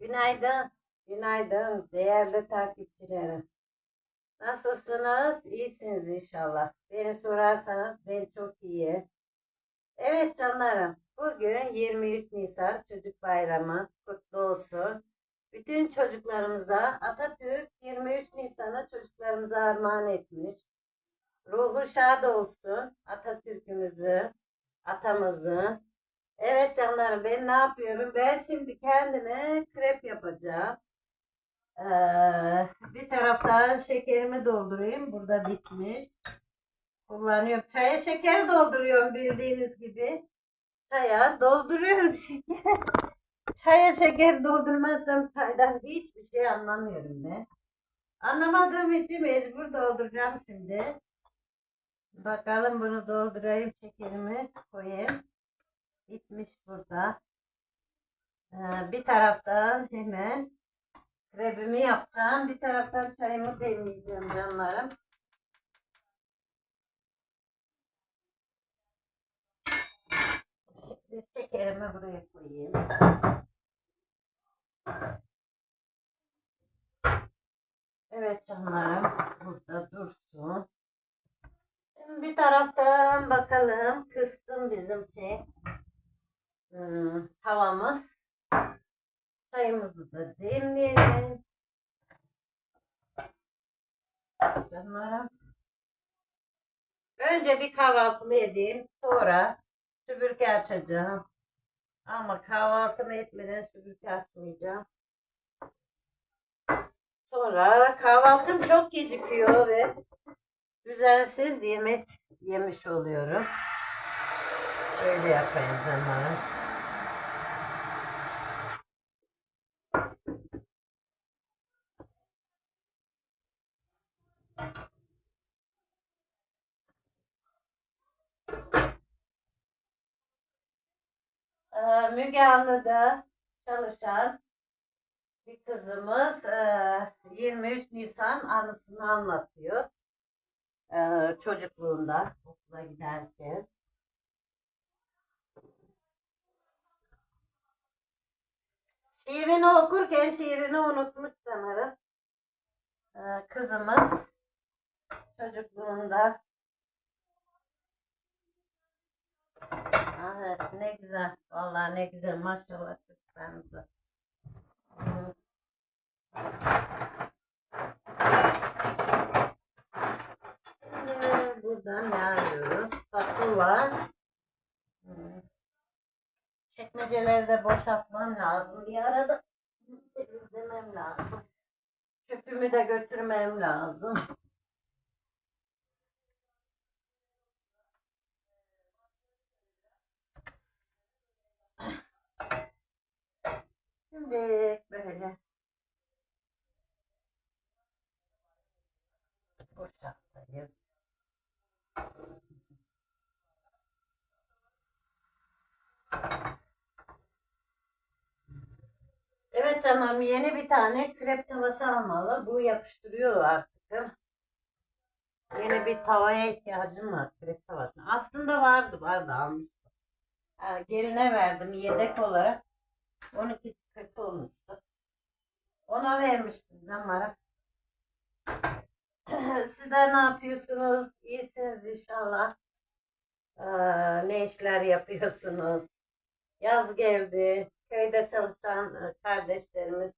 Günaydın. Günaydın değerli takipçilerim. Nasılsınız? İyisiniz inşallah. Beni sorarsanız ben çok iyi. Evet canlarım. Bugün 23 Nisan Çocuk Bayramı kutlu olsun. Bütün çocuklarımıza Atatürk 23 Nisan'ı çocuklarımıza armağan etmiş. Ruhu şad olsun Atatürk'ümüzün, atamızın. Evet canlarım ben ne yapıyorum? Ben şimdi kendime krep yapacağım. Ee, bir taraftan şekerimi doldurayım. Burada bitmiş. Kullanıyorum. Çaya şeker dolduruyorum bildiğiniz gibi. Çaya dolduruyorum şeker. Çaya şeker doldurmazsam çaydan hiçbir şey anlamıyorum ben. Anlamadığım için mecbur dolduracağım şimdi. Bakalım bunu doldurayım şekerimi koyayım. Bitmiş burada. Ee, bir taraftan hemen krebimi yapacağım. Bir taraftan çayımı demleyeceğim canlarım. Şimdi şekerimi buraya koyayım. Evet canlarım burada dursun. Şimdi bir taraftan bakalım kıstım bizim şey hmm, tavamız. Çayımızı da demleyelim. Canlarım. Önce bir kahvaltımı edeyim. Sonra süpürge açacağım. Ama kahvaltımı etmeden süpürge açmayacağım. Sonra kahvaltım çok gecikiyor ve düzensiz yemek yemiş oluyorum. Öyle yapayım zamanı. Ee, Müge Anlı'da çalışan bir kızımız e, 23 Nisan anısını anlatıyor. Ee, çocukluğunda okula giderken. Şiirini okurken şiirini unutmuş sanırım. Ee, kızımız çocukluğunda Evet ne güzel. Vallahi ne güzel maşallah çocuklarımıza. Şimdi buradan ne arıyoruz? Tatlı var. Hı. Çekmeceleri de boşaltmam lazım. Bir arada temizlemem lazım. Çöpümü de götürmem lazım. Şimdi böyle boşaltayım. Evet canım yeni bir tane krep tavası almalı. Bu yapıştırıyor artık. Yeni bir tavaya ihtiyacım var krep tavasına. Aslında vardı vardı almıştım. Ha, geline verdim yedek olarak. 12 40 olmuştu. Ona vermiştim zamara. Sizler ne yapıyorsunuz? İyisiniz inşallah. Ee, ne işler yapıyorsunuz? Yaz geldi. Köyde çalışan e, kardeşlerimiz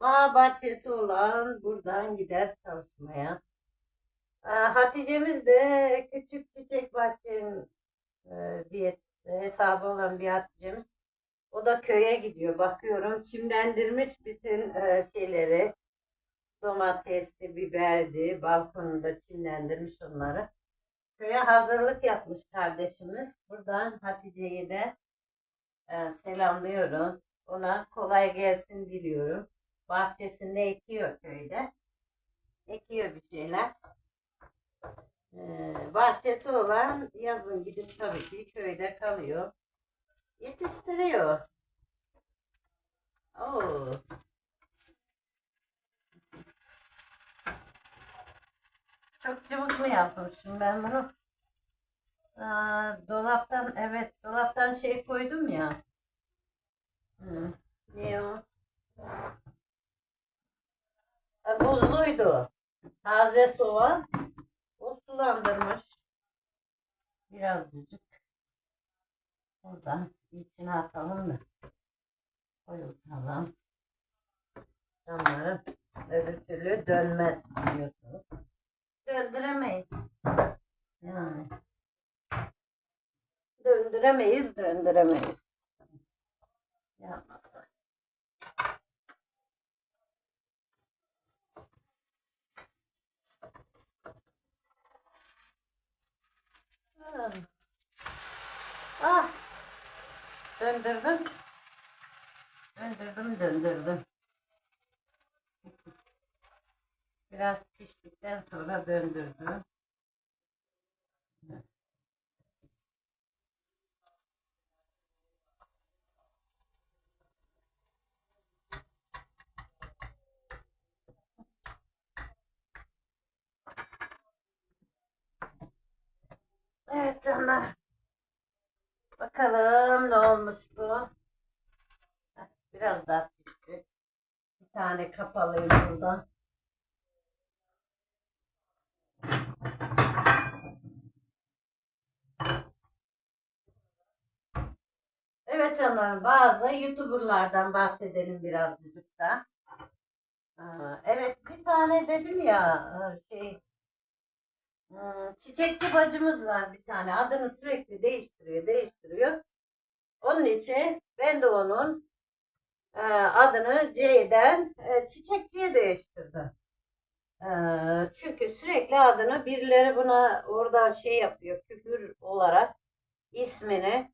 bağ bahçesi olan buradan gider çalışmaya. Ee, Hatice'miz de küçük çiçek bahçenin e, bir hesabı olan bir Hatice'miz. O da köye gidiyor. Bakıyorum çimlendirmiş bütün e, şeyleri. Domatesli, biberdi. Balkonunda çimlendirmiş onları. Köye hazırlık yapmış kardeşimiz. Buradan Hatice'yi de e, selamlıyorum. Ona kolay gelsin diliyorum. Bahçesinde ekiyor köyde. Ekiyor bir şeyler. E, bahçesi olan yazın gidip tabii ki köyde kalıyor yetiştiriyor. Oo. Oh. Çok cıvıklı yapmışım ben bunu. Aa, dolaptan evet dolaptan şey koydum ya. Hmm. Ne o? E, buzluydu. Taze soğan. O sulandırmış. Birazcık. Buradan içine atalım da. Koyalım. Canlarım. Öbür türlü dönmez biliyorsunuz. Döndüremeyiz. Yani. Döndüremeyiz, döndüremeyiz. Yapmazsa. Ah. Döndürdüm. Döndürdüm, döndürdüm. Biraz piştikten sonra döndürdüm. Evet canlar. Bakalım ne olmuş bu. Biraz daha pişti. Bir tane kapalıyım burada. Evet canlarım bazı YouTuber'lardan bahsedelim birazcık da. Evet bir tane dedim ya şey Çiçekçi bacımız var bir tane. Adını sürekli değiştiriyor, değiştiriyor. Onun için ben de onun e, adını C'den e, çiçekçiye değiştirdim. E, çünkü sürekli adını birileri buna orada şey yapıyor, küfür olarak ismini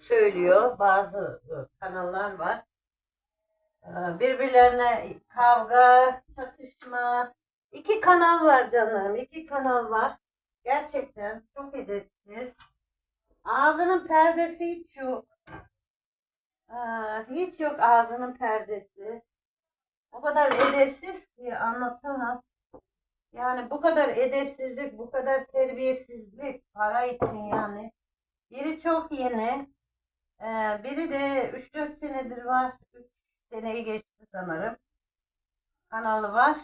söylüyor. Bazı kanallar var. Birbirlerine kavga, çatışma, İki kanal var canlarım. iki kanal var. Gerçekten çok edepsiz. Ağzının perdesi hiç yok. Aa, hiç yok ağzının perdesi. O kadar edepsiz ki anlatamam. Yani bu kadar edepsizlik, bu kadar terbiyesizlik para için yani. Biri çok yeni. ee, biri de 3-4 senedir var. 3 seneyi geçti sanırım. Kanalı var.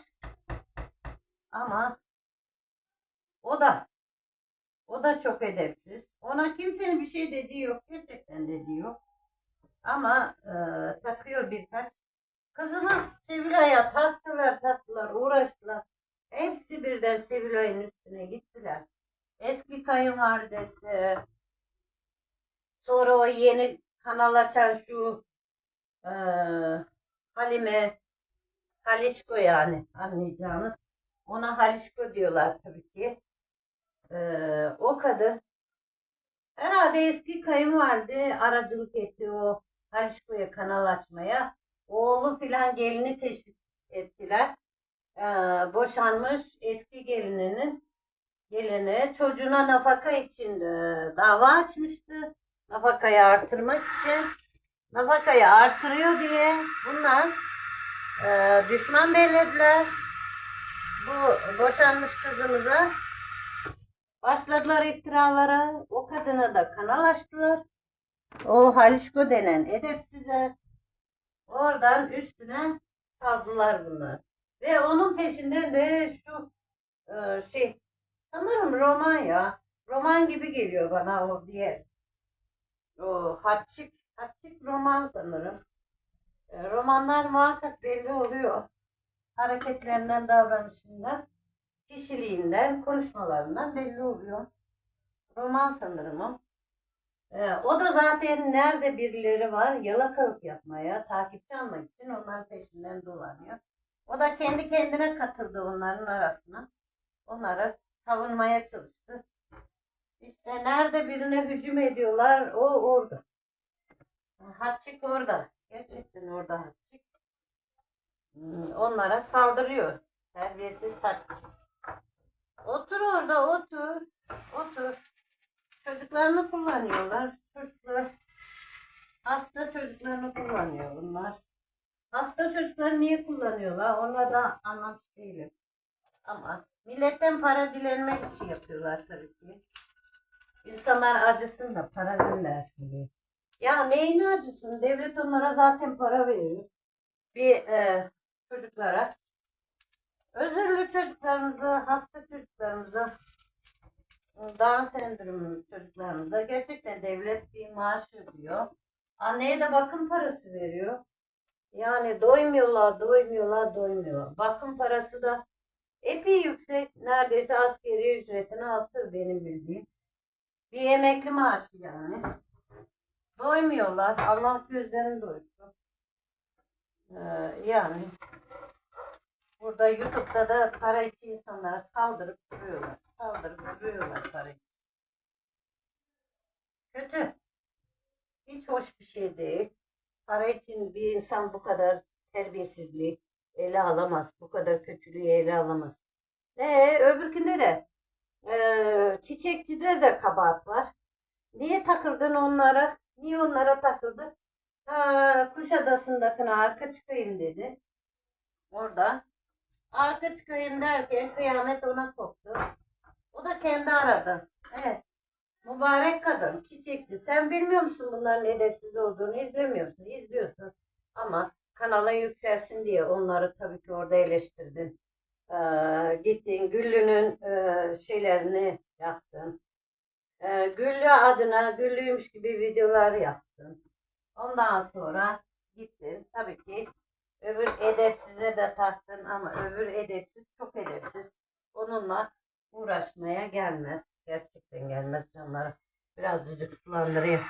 Ama o da o da çok edepsiz. Ona kimsenin bir şey dediği yok. Gerçekten dediği yok. Ama e, takıyor birkaç. Kızımız Sevilay'a taktılar taktılar uğraştılar. Hepsi birden Sevilay'ın üstüne gittiler. Eski kayınvalidesi sonra o yeni kanal açan şu e, Halime Halişko yani anlayacağınız. Ona Halişko diyorlar tabii ki. Ee, o kadın herhalde eski kayınvalide aracılık etti o Halişko'ya kanal açmaya. Oğlu filan gelini teşvik ettiler. Ee, boşanmış eski gelininin gelini çocuğuna nafaka için e, dava açmıştı. Nafakayı artırmak için. Nafakayı artırıyor diye bunlar e, düşman belirlediler bu boşanmış kızımıza başladılar iftiralara. O kadına da kanal açtılar. O Halişko denen edepsize oradan üstüne saldılar bunlar. Ve onun peşinden de şu e, şey sanırım roman ya. Roman gibi geliyor bana o diye. O hatçik, hatçik roman sanırım. E, romanlar muhakkak belli oluyor hareketlerinden, davranışından, kişiliğinden, konuşmalarından belli oluyor. Roman sanırım o. Ee, o da zaten nerede birileri var yalakalık yapmaya, takipçi almak için onların peşinden dolanıyor. O da kendi kendine katıldı onların arasına. Onları savunmaya çalıştı. İşte nerede birine hücum ediyorlar o orada. Hatçik orada. Gerçekten orada Hatçik. Onlara saldırıyor. Terbiyesiz saçma. Otur orada otur. Otur. Çocuklarını kullanıyorlar. Çocuklar hasta çocuklarını kullanıyor bunlar. Hasta çocukları niye kullanıyorlar? Ona da anlamış değilim. Ama milletten para dilenmek için yapıyorlar tabii ki. İnsanlar acısın da para göndersin diye. Ya neyini acısın? Devlet onlara zaten para veriyor. Bir e, çocuklara Özürlü çocuklarımıza, hasta çocuklarımıza, Down sendromu çocuklarımıza gerçekten devlet bir maaş ödüyor. Anneye de bakım parası veriyor. Yani doymuyorlar, doymuyorlar, doymuyorlar. Bakım parası da epey yüksek. Neredeyse askeri ücretin altı benim bildiğim. Bir emekli maaşı yani. Doymuyorlar. Allah gözlerini doyursun. Ee, yani burada YouTube'da da para için insanlara saldırıp duruyorlar. Saldırıp duruyorlar para için. Kötü. Hiç hoş bir şey değil. Para için bir insan bu kadar terbiyesizliği ele alamaz. Bu kadar kötülüğü ele alamaz. Ee, öbürkünde de ee, çiçekçide de kabahat var. Niye takıldın onlara? Niye onlara takıldın? Ha, Kuşadası'ndakine arka çıkayım dedi. Orada. Arka çıkayım derken kıyamet ona koptu. O da kendi aradı. Evet. Mübarek kadın, çiçekçi. Sen bilmiyor musun bunların edepsiz olduğunu? izlemiyorsun, izliyorsun. Ama kanala yükselsin diye onları tabii ki orada eleştirdin. Ee, gittin Güllü'nün e, şeylerini yaptın. Ee, Güllü adına Güllüymüş gibi videolar yaptın. Ondan sonra gittin. Tabii ki öbür edepsize de taktın ama öbür edepsiz çok edepsiz. Onunla uğraşmaya gelmez. Gerçekten gelmez canları. Birazcık sulandırayım.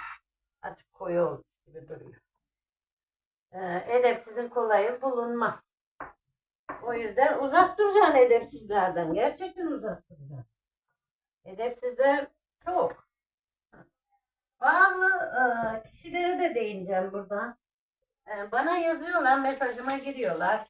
Açık koyu olmuş gibi duruyor. Ee, edepsizin kolayı bulunmaz. O yüzden uzak duracaksın edepsizlerden. Gerçekten uzak duracaksın. Edepsizler çok. Bazı e, kişilere de değineceğim burada. E, bana yazıyorlar, mesajıma giriyorlar.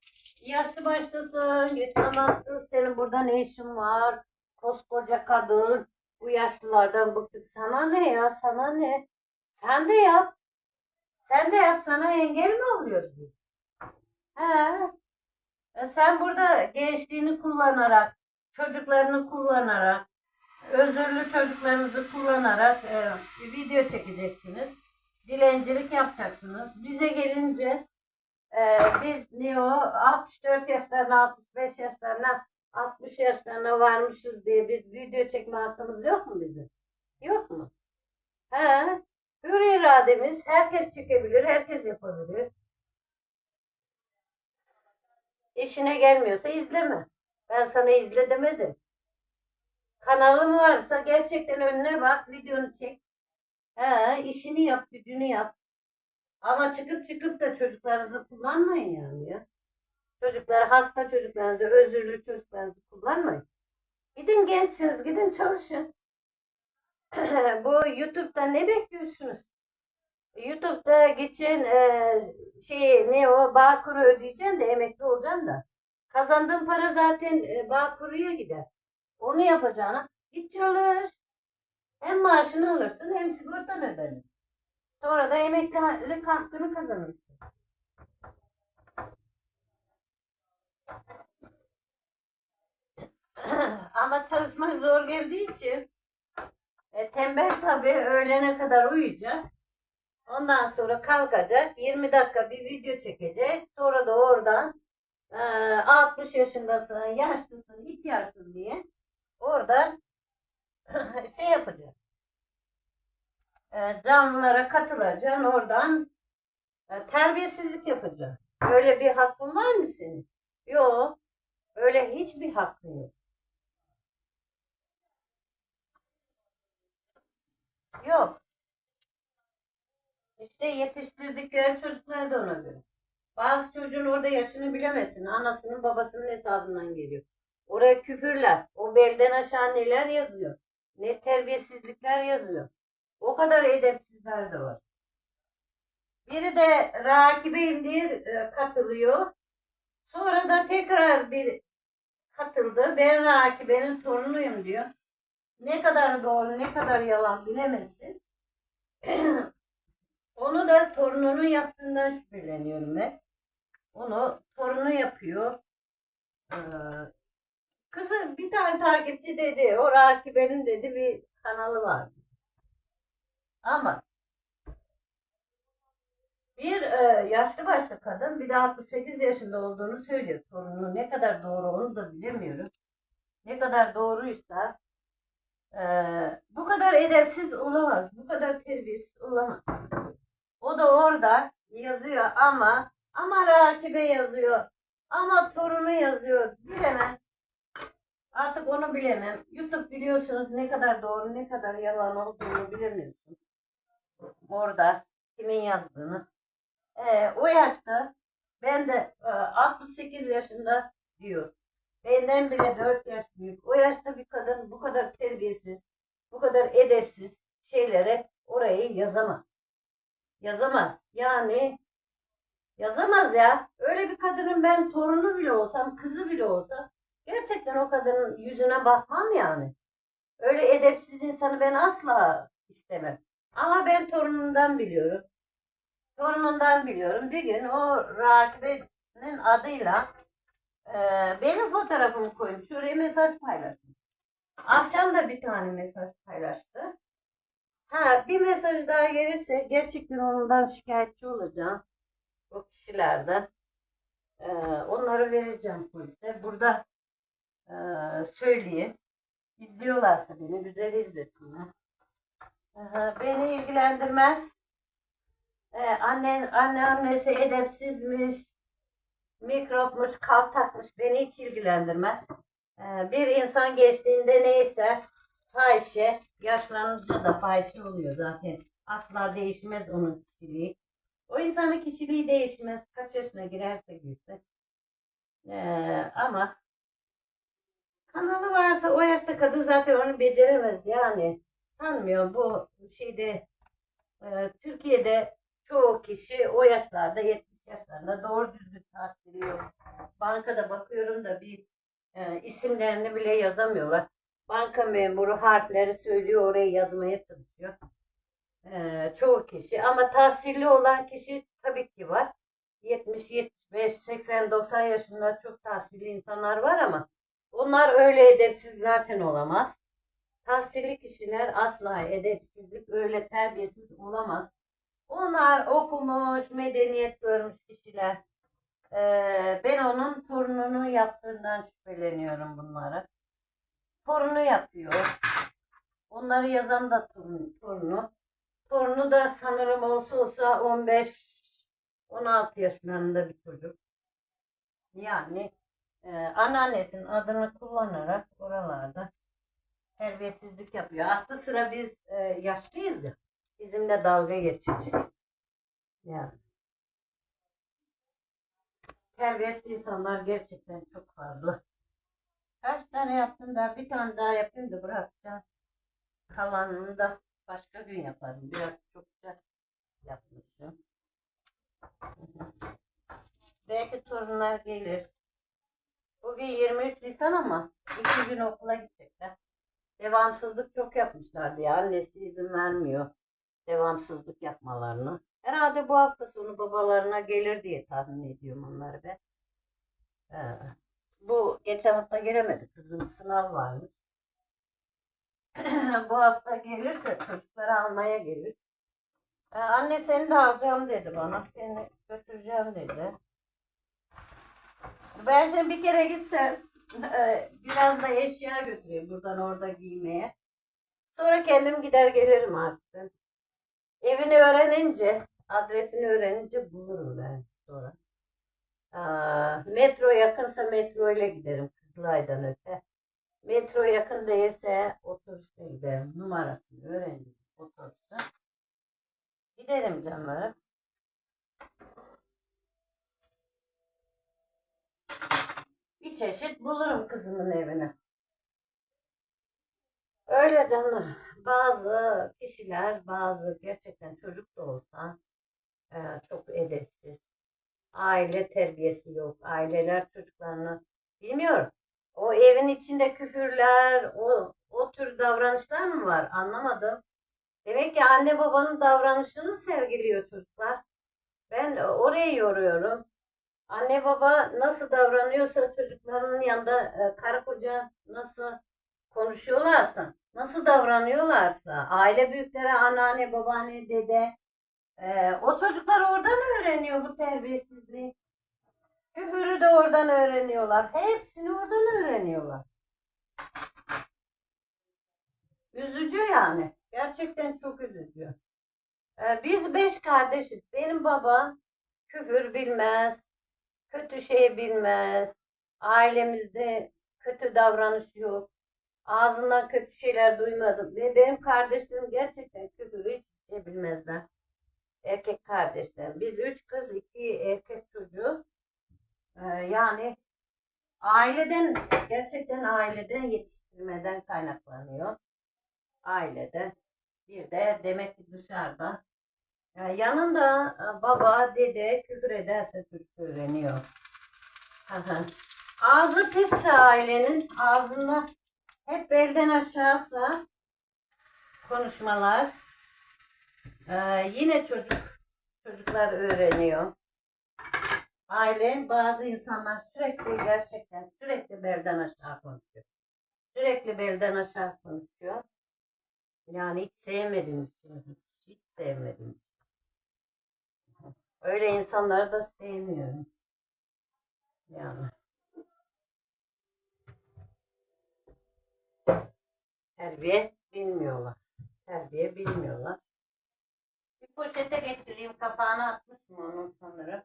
Yaşlı baştasın, gitmemezsin, senin burada ne işin var? Koskoca kadın, bu yaşlılardan bıktık. Sana ne ya, sana ne? Sen de yap. Sen de yap, sana engel mi oluyoruz biz? He. E, sen burada gençliğini kullanarak, çocuklarını kullanarak, özürlü çocuklarınızı kullanarak e, video çekeceksiniz. Dilencilik yapacaksınız. Bize gelince e, biz ne o 64 yaşlarına, 65 yaşlarına, 60 yaşlarına varmışız diye biz video çekme hakkımız yok mu bizim? Yok mu? He. Hür irademiz herkes çekebilir, herkes yapabilir. İşine gelmiyorsa izleme. Ben sana izle demedim. Kanalın varsa gerçekten önüne bak, videonu çek. He, işini yap, gücünü yap. Ama çıkıp çıkıp da çocuklarınızı kullanmayın yani ya. Çocuklar, hasta çocuklarınızı, özürlü çocuklarınızı kullanmayın. Gidin gençsiniz, gidin çalışın. Bu YouTube'da ne bekliyorsunuz? YouTube'da geçen e, şey ne o Bağkur'u ödeyeceksin de emekli olacaksın da. Kazandığın para zaten e, Bağkur'uya gider. Onu yapacağına git çalış. Hem maaşını alırsın hem sigortan ödenir. Sonra da emeklilik hakkını kazanırsın. Ama çalışmak zor geldiği için e, tembel tabii öğlene kadar uyuyacak. Ondan sonra kalkacak. 20 dakika bir video çekecek. Sonra da oradan e, 60 yaşındasın, yaşlısın, ihtiyarsın diye oradan şey yapacak. E, canlılara katılacaksın. Oradan terbiyesizlik yapacaksın. Öyle bir hakkın var mı senin? Yok. Öyle hiçbir hakkın yok. Yok. İşte yetiştirdikleri çocuklar da ona göre. Bazı çocuğun orada yaşını bilemezsin. Anasının babasının hesabından geliyor. Oraya küfürler. O belden aşağı neler yazıyor. Ne terbiyesizlikler yazıyor. O kadar edepsizler de var. Biri de rakibeyim diye e, katılıyor. Sonra da tekrar bir katıldı. Ben rakibenin torunuyum diyor. Ne kadar doğru ne kadar yalan bilemezsin. Onu da torununun yaptığından şüpheleniyorum ben. Onu torunu yapıyor. Ee, kızı bir tane takipçi dedi. O rakibenin dedi bir kanalı var. Ama Bir e, yaşlı başlı kadın bir de 68 yaşında olduğunu söylüyor. Torunu ne kadar doğru onu da bilemiyorum. Ne kadar doğruysa e, bu kadar edepsiz olamaz. Bu kadar terbiyesiz olamaz. O da orada yazıyor ama ama rakibe yazıyor. Ama torunu yazıyor. Bilemem. Artık onu bilemem. YouTube biliyorsunuz ne kadar doğru ne kadar yalan olduğunu bilemiyorsun. Orada kimin yazdığını. Ee, o yaşta ben de e, 68 yaşında diyor. Benden bile 4 yaş büyük. O yaşta bir kadın bu kadar terbiyesiz, bu kadar edepsiz şeylere orayı yazamaz. Yazamaz. Yani yazamaz ya. Öyle bir kadının ben torunu bile olsam, kızı bile olsam gerçekten o kadının yüzüne bakmam yani. Öyle edepsiz insanı ben asla istemem. Ama ben torunundan biliyorum. Torunundan biliyorum. Bir gün o rakibenin adıyla e, benim fotoğrafımı koymuş. Oraya mesaj paylaşmış. Akşam da bir tane mesaj paylaştı. Ha bir mesaj daha gelirse gerçekten ondan şikayetçi olacağım. O kişilerden. E, onları vereceğim polise. Burada e, söyleyeyim. İzliyorlarsa beni güzel izlesinler. Beni ilgilendirmez. Ee, annen, anne annesi edepsizmiş, mikropmuş, kaltakmış. Beni hiç ilgilendirmez. Ee, bir insan geçtiğinde neyse fahişe, yaşlanınca da fahişe oluyor zaten. Asla değişmez onun kişiliği. O insanın kişiliği değişmez. Kaç yaşına girerse girsin. Ee, ama kanalı varsa o yaşta kadın zaten onu beceremez yani. Sanmıyorum bu şeyde e, Türkiye'de çoğu kişi o yaşlarda 70 yaşlarında doğru düzgün tahsili yok. Bankada bakıyorum da bir e, isimlerini bile yazamıyorlar. Banka memuru harfleri söylüyor oraya yazmaya çalışıyor. E, çoğu kişi ama tahsilli olan kişi tabii ki var. 70, 75, 80, 90 yaşında çok tahsilli insanlar var ama onlar öyle edepsiz zaten olamaz. Tahsilli kişiler asla edepsizlik öyle terbiyesiz olamaz. Onlar okumuş, medeniyet görmüş kişiler. Ee, ben onun torununu yaptığından şüpheleniyorum bunlara. Torunu yapıyor. Onları yazan da torun, torunu. Torunu da sanırım olsa olsa 15-16 yaşlarında bir çocuk. Yani e, anneannesinin adını kullanarak oralarda terbiyesizlik yapıyor. Aklı sıra biz e, yaşlıyız ya. Bizimle dalga geçecek. Yani. Terbiyesiz insanlar gerçekten çok fazla. Kaç tane yaptım da bir tane daha yapayım da bırakacağım. Kalanını da başka gün yaparım. Biraz çok güzel yapmışım. Belki torunlar gelir. Bugün 23 Nisan ama iki gün okula gidecekler. Devamsızlık çok yapmışlardı ya. Annesi izin vermiyor devamsızlık yapmalarını. Herhalde bu hafta sonu babalarına gelir diye tahmin ediyorum onları ben. Ee, bu geçen hafta gelemedi. Kızım sınav varmış. bu hafta gelirse çocukları almaya gelir. Ee, anne seni de alacağım dedi bana. Seni götüreceğim dedi. Ben şimdi bir kere gitsem e, biraz da eşya götüreyim buradan orada giymeye. Sonra kendim gider gelirim artık. Evini öğrenince, adresini öğrenince bulurum ben sonra. Aa, metro yakınsa metro ile giderim Kızılay'dan öte. Metro yakın değilse otobüste giderim. Numarasını öğrendim otobüste. Giderim canlarım. Bir çeşit bulurum kızımın evine. Öyle canım. Bazı kişiler, bazı gerçekten çocuk da olsa e, çok edepsiz. Aile terbiyesi yok. Aileler çocuklarını bilmiyorum. O evin içinde küfürler, o, o tür davranışlar mı var? Anlamadım. Demek ki anne babanın davranışını sergiliyor çocuklar. Ben oraya yoruyorum. Anne baba nasıl davranıyorsa çocuklarının yanında e, karı koca nasıl konuşuyorlarsa, nasıl davranıyorlarsa, aile büyükleri, anneanne, babaanne, dede, Ee, o çocuklar oradan öğreniyor bu terbiyesizliği. Küfürü de oradan öğreniyorlar. Hepsini oradan öğreniyorlar. Üzücü yani. Gerçekten çok üzücü. Ee, biz beş kardeşiz. Benim babam küfür bilmez. Kötü şey bilmez. Ailemizde kötü davranış yok. Ağzından kötü şeyler duymadım. Ve benim kardeşlerim gerçekten küfür hiçbir şey bilmezler. Erkek kardeşlerim. Biz üç kız, iki erkek çocuğu. Ee, yani aileden, gerçekten aileden yetiştirmeden kaynaklanıyor. Ailede. Bir de demek ki dışarıda. Yani yanında e, baba, dede küfür ederse çocuk öğreniyor. Ağzı pisse ailenin ağzında hep belden aşağısa konuşmalar. Ee, yine çocuk çocuklar öğreniyor. Aile bazı insanlar sürekli gerçekten sürekli belden aşağı konuşuyor. Sürekli belden aşağı konuşuyor. Yani hiç sevmedim. Hiç, hiç sevmedim. Öyle insanları da sevmiyorum. Yani. Terbiye bilmiyorlar. Terbiye bilmiyorlar. Bir poşete geçireyim. Kapağını atmışım onun sanırım.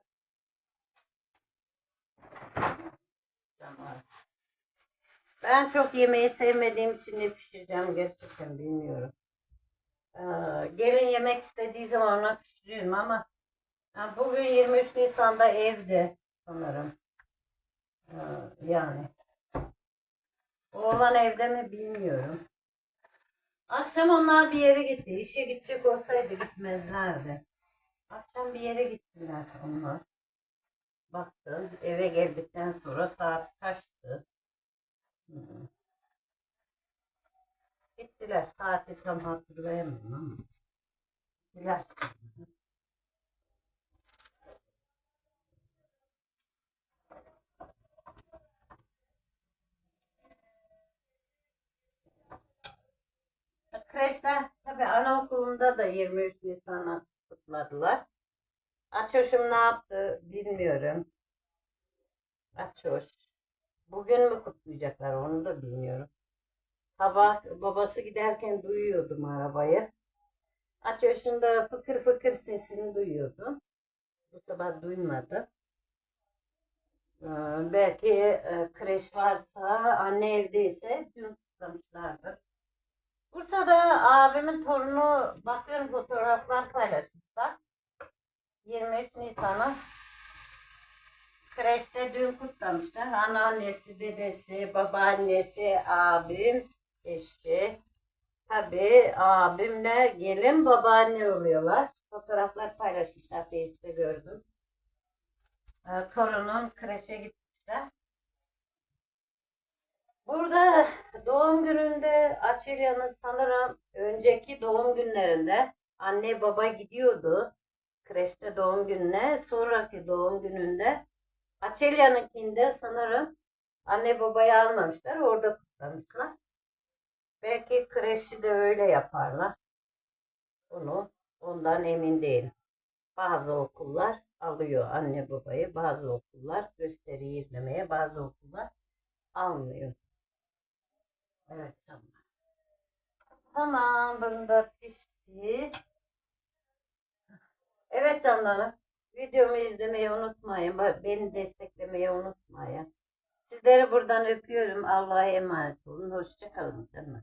Ben çok yemeği sevmediğim için ne pişireceğim gerçekten bilmiyorum. Ee, gelin yemek istediği zaman ona pişiriyorum ama bugün 23 Nisan'da evde sanırım. Yani. Oğlan evde mi bilmiyorum. Akşam onlar bir yere gitti. İşe gidecek olsaydı gitmezlerdi. Akşam bir yere gittiler onlar. Baktım eve geldikten sonra saat kaçtı? Hmm. Gittiler. Saati tam hatırlayamıyorum ama. Gittiler. Kreşler tabii anaokulunda da 23 Nisan'ı kutladılar. Açoş'um ne yaptı bilmiyorum. Açoş. Bugün mü kutlayacaklar onu da bilmiyorum. Sabah babası giderken duyuyordum arabayı. Açoş'un da fıkır fıkır sesini duyuyordum. Bu sabah duymadı. Ee, belki e, kreş varsa anne evdeyse dün kutlamışlardır. Bursa'da abimin torunu bakıyorum fotoğraflar paylaşmışlar. 23 Nisan'ı kreşte dün kutlamışlar. Anneannesi, dedesi, babaannesi, abim, eşi. Tabii abimle gelin babaanne oluyorlar. Fotoğraflar paylaşmışlar Face'te gördüm. Ee, torunun kreşe gitmişler. Burada doğum gününde Açelya'nın sanırım önceki doğum günlerinde anne baba gidiyordu kreşte doğum gününe. Sonraki doğum gününde Açelya'nınkinde sanırım anne babayı almamışlar. Orada kutlamışlar. Belki kreşi de öyle yaparlar. Bunu ondan emin değilim. Bazı okullar alıyor anne babayı. Bazı okullar gösteriyi izlemeye. Bazı okullar almıyor. Evet tamam. Tamam bunu pişti. Evet canlarım. Videomu izlemeyi unutmayın. Beni desteklemeyi unutmayın. Sizleri buradan öpüyorum. Allah'a emanet olun. Hoşçakalın canlar.